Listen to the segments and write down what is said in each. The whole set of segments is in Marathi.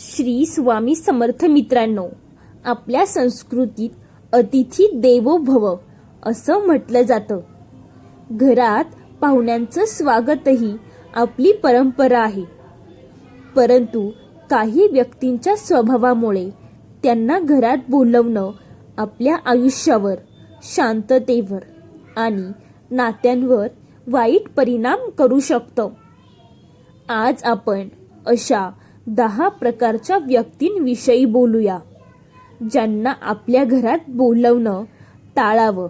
श्री स्वामी समर्थ मित्रांनो आपल्या संस्कृतीत अतिथी देवो भव असं म्हटलं जातं. घरात पाहुण्यांचं स्वागतही आपली परंपरा आहे. परंतु काही व्यक्तींच्या स्वभावामुळे त्यांना घरात बोलवणं आपल्या आयुष्यावर शांततेवर आणि नात्यांवर वाईट परिणाम करू शकतं. आज आपण अशा दहा प्रकारच्या व्यक्तींविषयी बोलूया. ज्यांना आपल्या घरात बोलवणं टाळावं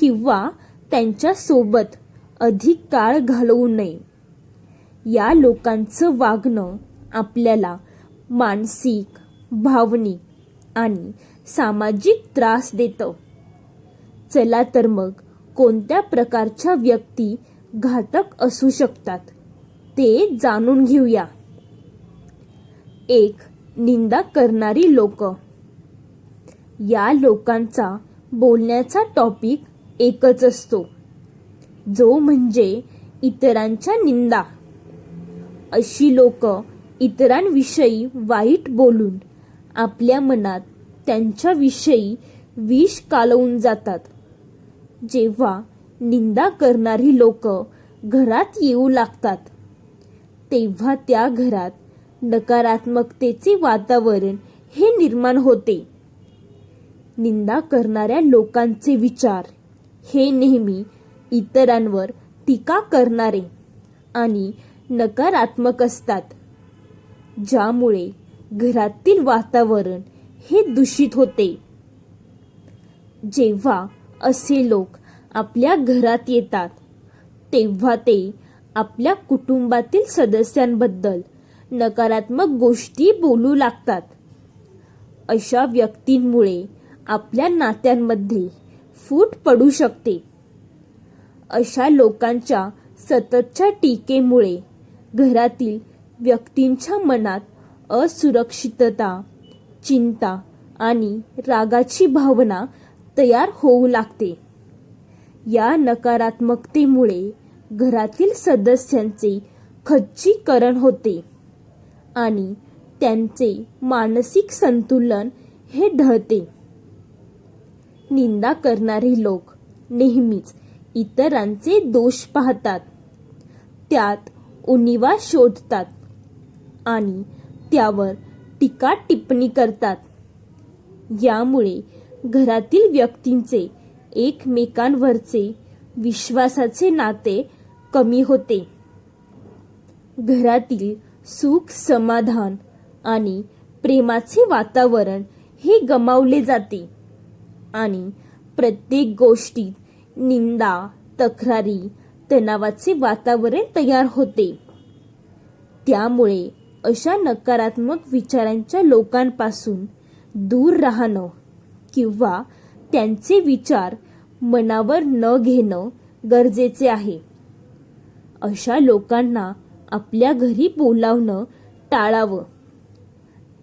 किंवा त्यांच्यासोबत अधिक काळ घालवू नये. या लोकांचं वागणं आपल्याला मानसिक भावनिक आणि सामाजिक त्रास देतं. चला तर मग कोणत्या प्रकारच्या व्यक्ती घातक असू शकतात ते जाणून घेऊया. एक निंदा करणारी लोक. या लोकांचा बोलण्याचा टॉपिक एकच असतो. जो म्हणजे इतरांच्या निंदा. अशी लोक इतरांविषयी वाईट बोलून आपल्या मनात त्यांच्याविषयी विष कालवून जातात. जेव्हा निंदा करणारी लोक घरात येऊ लागतात तेव्हा त्या घरात नकारात्मकतेचे वातावरण हे निर्माण होते. निंदा करणाऱ्या लोकांचे विचार हे नेहमी इतरांवर टीका करणारे आणि नकारात्मक असतात ज्यामुळे घरातील वातावरण हे दूषित होते. जेव्हा असे लोक आपल्या घरात येतात तेव्हा ते आपल्या कुटुंबातील सदस्यांबद्दल नकारात्मक गोष्टी बोलू लागतात. अशा व्यक्तींमुळे आपल्या नात्यांमध्ये फूट पडू शकते. अशा लोकांच्या सततच्या टीकेमुळे घरातील व्यक्तींच्या मनात असुरक्षितता चिंता आणि रागाची भावना तयार होऊ लागते. या नकारात्मकतेमुळे घरातील सदस्यांचे खच्चीकरण होते. आणि त्यांचे मानसिक संतुलन हे ढळते. निंदा करणारे लोक नेहमीच इतरांचे दोष पाहतात. त्यात उणिवा शोधतात आणि त्यावर टीका टिप्पणी करतात. यामुळे घरातील व्यक्तींचे एकमेकांवरचे विश्वासाचे नाते कमी होते. घरातील सुख समाधान आणि प्रेमाचे वातावरण हे गमावले जाते. आणि प्रत्येक गोष्टीत निंदा तक्रारी तणावाचे वातावरण तयार होते. त्यामुळे अशा नकारात्मक विचारांच्या लोकांपासून दूर राहणं किंवा त्यांचे विचार मनावर न घेणं गरजेचे आहे. अशा लोकांना आपल्या घरी बोलावणं टाळावं.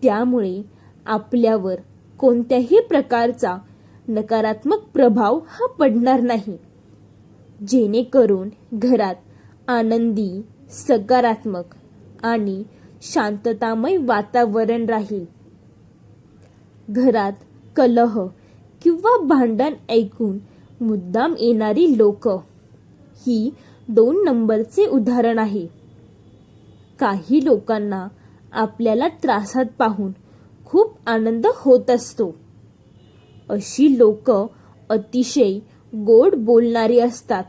त्यामुळे आपल्यावर कोणत्याही प्रकारचा नकारात्मक प्रभाव हा पडणार नाही. जेणेकरून घरात आनंदी सकारात्मक आणि शांततामय वातावरण राहील. घरात कलह किंवा भांडण ऐकून मुद्दाम येणारी लोक ही दोन नंबरचे उदाहरण आहे. काही लोकांना आपल्याला त्रासात पाहून खूप आनंद होत असतो. अशी लोक अतिशय गोड बोलणारी असतात.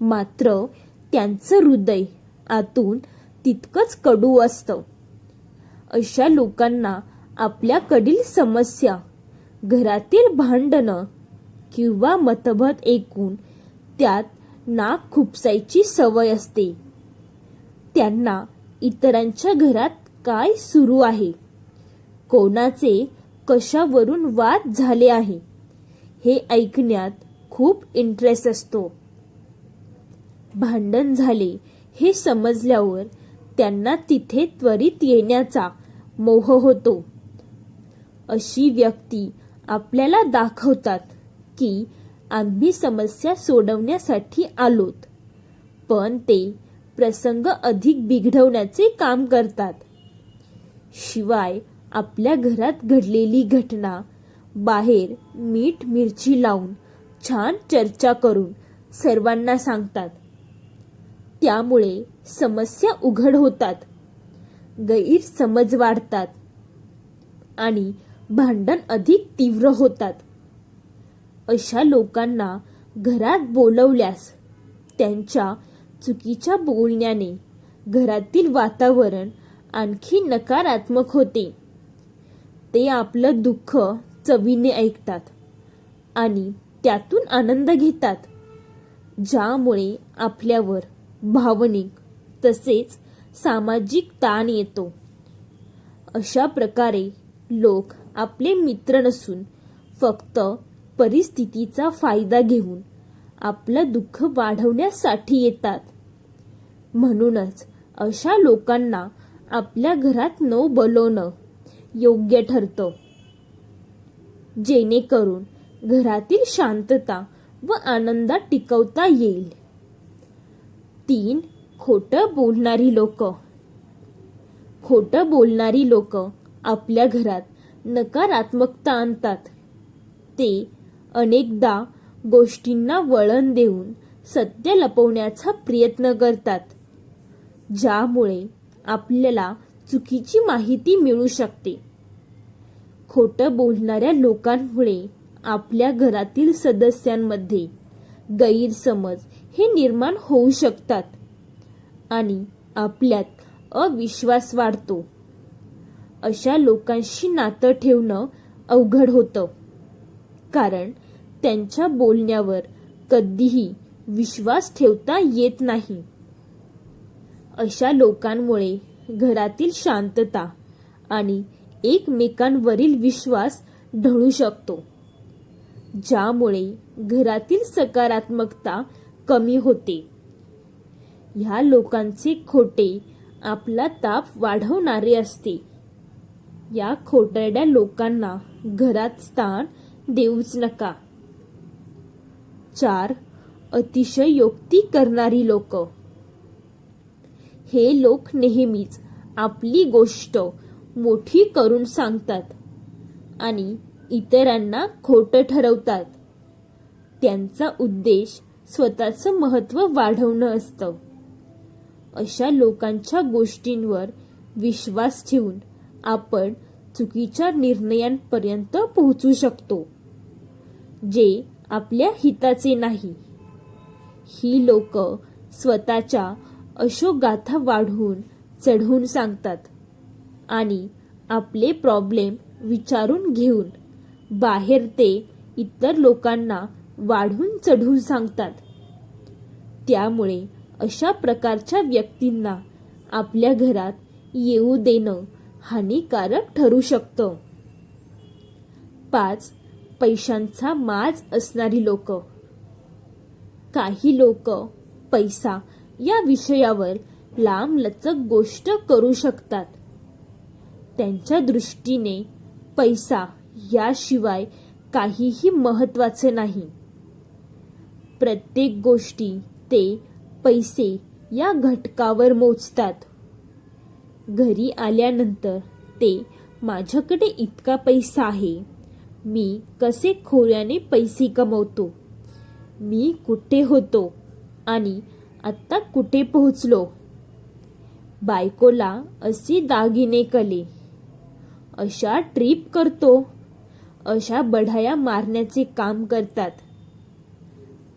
मात्र त्यांचं हृदय आतून तितकंच कडू असतं. अशा लोकांना आपल्याकडील समस्या घरातील भांडणं किंवा मतभेद ऐकून त्यात नाक खुपसायची सवय असते. त्यांना इतरांच्या घरात काय सुरू आहे? कोणाचे कशावरून वाद झाले आहे? हे ऐकण्यात खूप इंटरेस्ट असतो. भांडण झाले हे समजल्यावर त्यांना तिथे त्वरित येण्याचा मोह होतो. अशी व्यक्ती आपल्याला दाखवतात की आम्ही समस्या सोडवण्यासाठी आलोत. पण ते प्रसंग अधिक बिघडवण्याचे काम करतात. शिवाय आपल्या घरात घडलेली घटना बाहेर मीठ मिरची लावून छान चर्चा करून सर्वांना सांगतात. त्यामुळे समस्या उघड होतात गैरसमज वाढतात आणि भांडण अधिक तीव्र होतात. अशा लोकांना घरात बोलवल्यास त्यांच्या चुकीच्या बोलण्याने घरातील वातावरण आणखी नकारात्मक होते. ते आपलं दुःख चवीने ऐकतात आणि त्यातून आनंद घेतात ज्यामुळे आपल्यावर भावनिक तसेच सामाजिक ताण येतो. अशा प्रकारे लोक आपले मित्र नसून फक्त परिस्थितीचा फायदा घेऊन आपलं दुःख वाढवण्यासाठी येतात. म्हणूनच अशा लोकांना आपल्या घरात न बोलवणं योग्य ठरतं. जेणेकरून घरातील शांतता व आनंदात टिकवता येईल. तीन खोटं बोलणारी लोक. खोटं बोलणारी लोक आपल्या घरात नकारात्मकता आणतात. ते अनेकदा गोष्टींना वळण देऊन सत्य लपवण्याचा प्रयत्न करतात. ज्यामुळे आपल्याला चुकीची माहिती मिळू शकते. खोटं बोलणाऱ्या लोकांमुळे आपल्या घरातील सदस्यांमध्ये गैरसमज हे निर्माण होऊ शकतात आणि आपल्यात अविश्वास वाढतो. अशा लोकांशी नातं ठेवणं अवघड होतं. कारण त्यांच्या बोलण्यावर कधीही विश्वास ठेवता येत नाही. अशा लोकांमुळे घरातील शांतता आणि एकमेकांवरील विश्वास ढळू शकतो ज्यामुळे घरातील सकारात्मकता कमी होते. ह्या लोकांचे खोटे आपला ताप वाढवणारे असते. या खोटरड्या लोकांना घरात स्थान देऊच नका. चार अतिशयोक्ती करणारी लोक. हे लोक नेहमीच आपली गोष्ट मोठी करून सांगतात आणि इतरांना खोटं ठरवतात. त्यांचा उद्देश स्वतःचं महत्त्व वाढवणं असतं. अशा लोकांच्या गोष्टींवर विश्वास ठेवून आपण चुकीच्या निर्णयांपर्यंत पोहोचू शकतो जे आपल्या हिताचे नाही. ही लोक स्वतःच्या अशोगाथा वाढवून चढवून सांगतात. आणि आपले प्रॉब्लेम विचारून घेऊन बाहेर ते इतर लोकांना वाढवून चढवून सांगतात. त्यामुळे अशा प्रकारच्या व्यक्तींना आपल्या घरात येऊ देणं हानिकारक ठरू शकतं. पाच पैशांचा माज असणारी लोक. काही लोक पैसा या विषयावर लांब लचक गोष्ट करू शकतात. त्यांच्या दृष्टीने पैसा याशिवाय काहीही महत्त्वाचे नाही. प्रत्येक गोष्टी ते पैसे या घटकावर मोजतात. घरी आल्यानंतर ते माझ्याकडे इतका पैसा आहे मी कसे खोऱ्याने पैसे कमवतो? मी कुठे होतो? आणि आत्ता कुठे पोहोचलो? बायकोला असे दागिने कले. अशा ट्रीप करतो. अशा बढाया मारण्याचे काम करतात.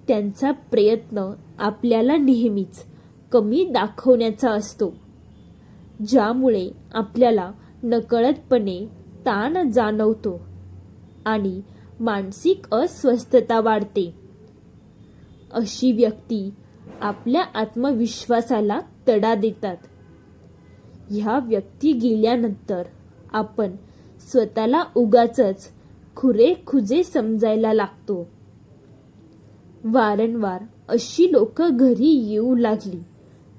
त्यांचा प्रयत्न आपल्याला नेहमीच कमी दाखवण्याचा असतो. ज्यामुळे आपल्याला नकळतपणे ताण जाणवतो आणि मानसिक अस्वस्थता वाढते. अशी व्यक्ती आपल्या आत्मविश्वासाला तडा देतात. ह्या व्यक्ती गेल्यानंतर आपण स्वतःला उगाच खुरे खुजे समजायला लागतो. वारंवार अशी लोक घरी येऊ लागली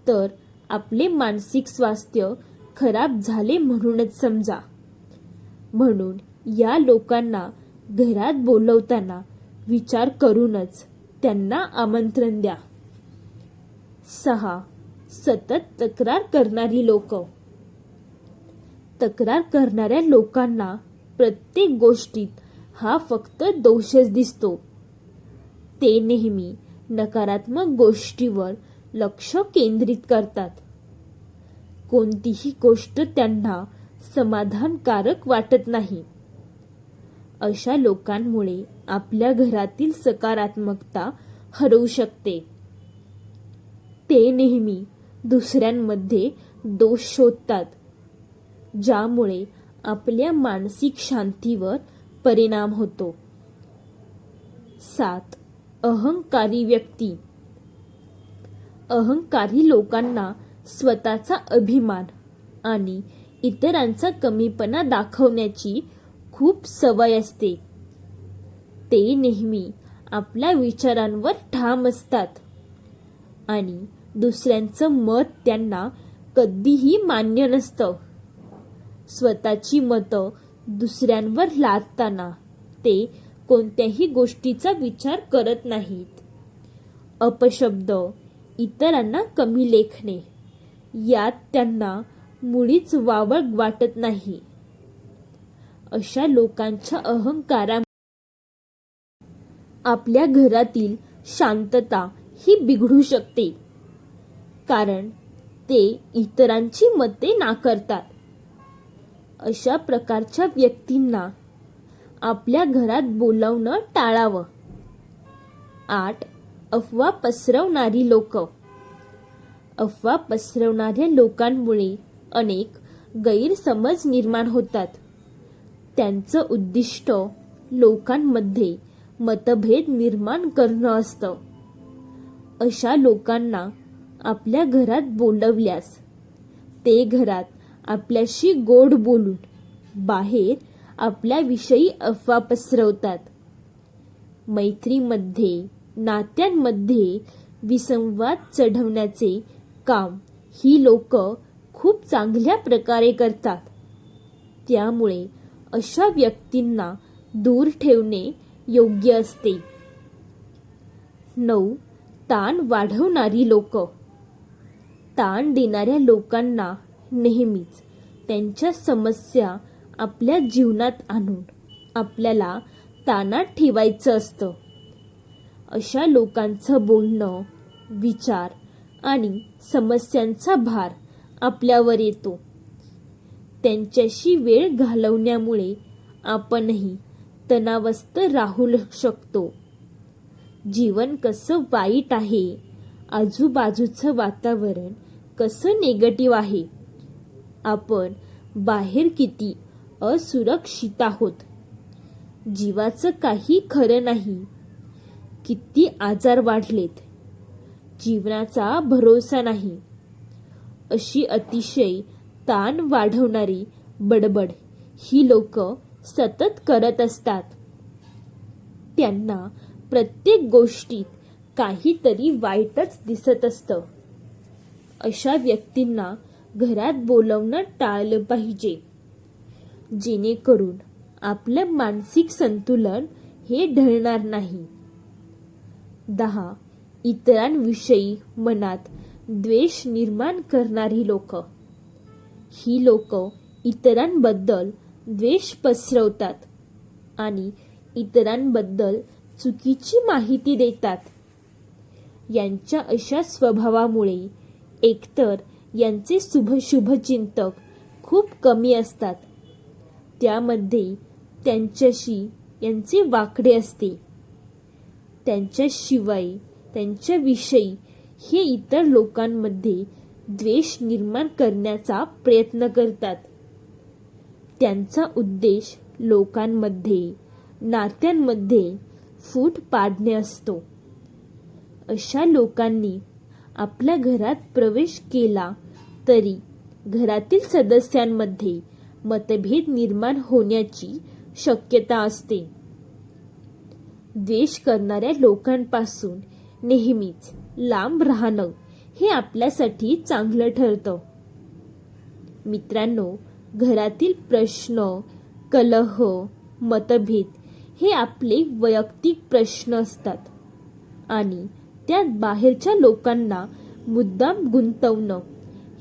तर आपले मानसिक स्वास्थ्य खराब झाले म्हणूनच समजा. म्हणून या लोकांना घरात बोलवताना विचार करूनच त्यांना आमंत्रण द्या. सहा. सतत तक्रार करणारी लोक. तक्रार करणाऱ्या लोकांना प्रत्येक गोष्टीत हा फक्त दोषच दिसतो. ते नेहमी नकारात्मक गोष्टीवर लक्ष केंद्रित करतात. कोणतीही गोष्ट त्यांना समाधानकारक वाटत नाही. अशा लोकांमुळे आपल्या घरातील सकारात्मकता हरवू शकते. ते नेहमी दुसऱ्यांमध्ये दोष शोधतात ज्यामुळे आपल्या मानसिक शांतीवर परिणाम होतो. सात अहंकारी व्यक्ती. अहंकारी लोकांना स्वतःचा अभिमान आणि इतरांचा कमीपणा दाखवण्याची खूप सवय असते. ते नेहमी आपल्या विचारांवर ठाम असतात आणि दुसऱ्यांचं मत त्यांना कधीही मान्य नसतं. स्वतःची मतं दुसऱ्यांवर लादताना ते कोणत्याही गोष्टीचा विचार करत नाहीत. अपशब्द इतरांना कमी लेखणे यात त्यांना मुळीच वावळ वाटत नाही. अशा लोकांच्या अहंकारा आपल्या घरातील शांतता ही बिघडू शकते. कारण ते इतरांची मते नाकारतात. अशा प्रकारच्या व्यक्तींना आपल्या घरात बोलावणं टाळावं. आठ अफवा पसरवणारी लोक. अफवा पसरवणाऱ्या लोकांमुळे अनेक गैरसमज निर्माण होतात. त्यांचं उद्दिष्ट लोकांमध्ये मतभेद निर्माण करणं असतं. अशा लोकांना आपल्या घरात बोलवल्यास. ते घरात आपल्याशी गोड बोलून बाहेर आपल्याविषयी अफवा पसरवतात. मैत्रीमध्ये नात्यांमध्ये विसंवाद चढवण्याचे काम ही लोक खूप चांगल्या प्रकारे करतात. त्यामुळे अशा व्यक्तींना दूर ठेवणे योग्य असते. नऊ. ताण वाढवणारी लोक. ताण देणाऱ्या लोकांना नेहमीच त्यांच्या समस्या आपल्या जीवनात आणून आपल्याला ताणात ठेवायचं असतं. अशा लोकांचं बोलणं विचार आणि समस्यांचा भार आपल्यावर येतो. त्यांच्याशी वेळ घालवण्यामुळे आपणही तणावस्त राहू शकतो. जीवन कसं वाईट आहे आजूबाजूचं वातावरण कसं निगेटिव्ह आहे? आपण बाहेर किती असुरक्षित आहोत? जीवाचं काही खरं नाही. किती आजार वाढलेत? जीवनाचा भरोसा नाही. अशी अतिशय ताण वाढवणारी बडबड ही लोक सतत करत असतात. त्यांना प्रत्येक गोष्टीत काहीतरी वाईटच दिसत असतं. अशा व्यक्तींना घरात बोलवणं टाळलं पाहिजे. जेणेकरून आपलं मानसिक संतुलन हे ढळणार नाही. दहा इतरांविषयी मनात द्वेष निर्माण करणारी लोक. ही लोक इतरांबद्दल द्वेष पसरवतात आणि इतरांबद्दल चुकीची माहिती देतात. यांच्या अशा स्वभावामुळे एकतर यांचे शुभचिंतक खूप कमी असतात. त्यामध्ये त्यांच्याशी यांचे वाकडे असते. त्यांच्याशिवाय त्यांच्याविषयी हे इतर लोकांमध्ये द्वेष निर्माण करण्याचा प्रयत्न करतात. त्यांचा उद्देश लोकांमध्ये नात्यांमध्ये फूट पाडणे असतो. अशा लोकांनी आपल्या घरात प्रवेश केला तरी घरातील सदस्यांमध्ये मतभेद निर्माण होण्याची शक्यता असते. द्वेष करणाऱ्या लोकांपासून नेहमीच लांब राहणं हे आपल्यासाठी चांगलं ठरतं. मित्रांनो घरातील प्रश्न कलह मतभेद हे आपले वैयक्तिक प्रश्न असतात आणि त्यात बाहेरच्या लोकांना मुद्दाम गुंतवणं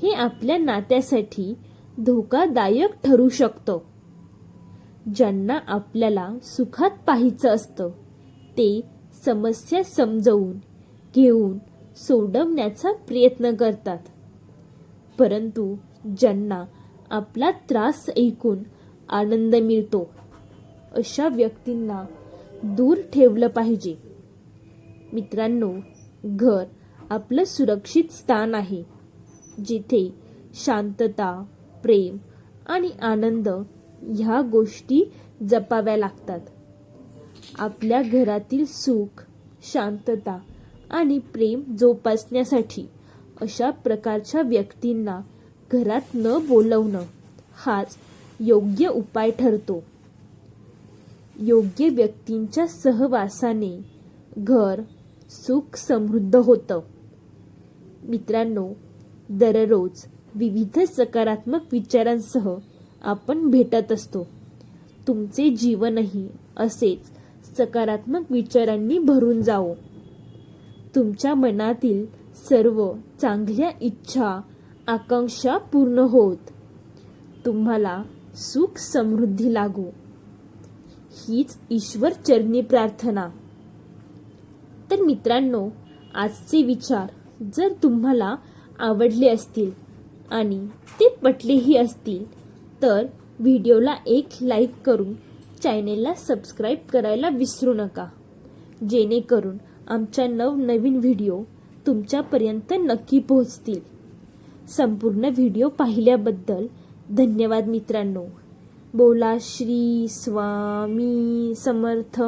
हे आपल्या नात्यासाठी धोकादायक ठरू शकतं. ज्यांना आपल्याला सुखात पाहायचं असतं ते समस्या समजवून घेऊन सोडवण्याचा प्रयत्न करतात. परंतु ज्यांना आपला त्रास ऐकून आनंद मिळतो अशा व्यक्तींना दूर ठेवलं पाहिजे. मित्रांनो घर आपलं सुरक्षित स्थान आहे जिथे शांतता प्रेम आणि आनंद ह्या गोष्टी जपाव्या लागतात. आपल्या घरातील सुख शांतता आणि प्रेम जोपासण्यासाठी अशा प्रकारच्या व्यक्तींना घरात न बोलवणं हाच योग्य उपाय ठरतो. योग्य व्यक्तींच्या सहवासाने घर सुख समृद्ध होतं. मित्रांनो दररोज विविध सकारात्मक विचारांसह आपण भेटत असतो. तुमचे जीवनही असेच सकारात्मक विचारांनी भरून जावो. तुमच्या मनातील सर्व चांगल्या इच्छा आकांक्षा पूर्ण होत. तुम्हाला सुख समृद्धी लागो. हीच ईश्वर चरणी प्रार्थना. मित्रांनो आजचे विचार जर तुम्हाला आवडले असतील आणि ते पटलेही असतील तर व्हिडिओला एक लाईक करून चॅनेलला सबस्क्राईब करायला विसरू नका. जेणेकरून आमच्या नवनवीन व्हिडिओ तुमच्यापर्यंत नक्की पोहोचतील. संपूर्ण व्हिडिओ पाहिल्याबद्दल धन्यवाद मित्रांनो. बोला श्री स्वामी समर्थ.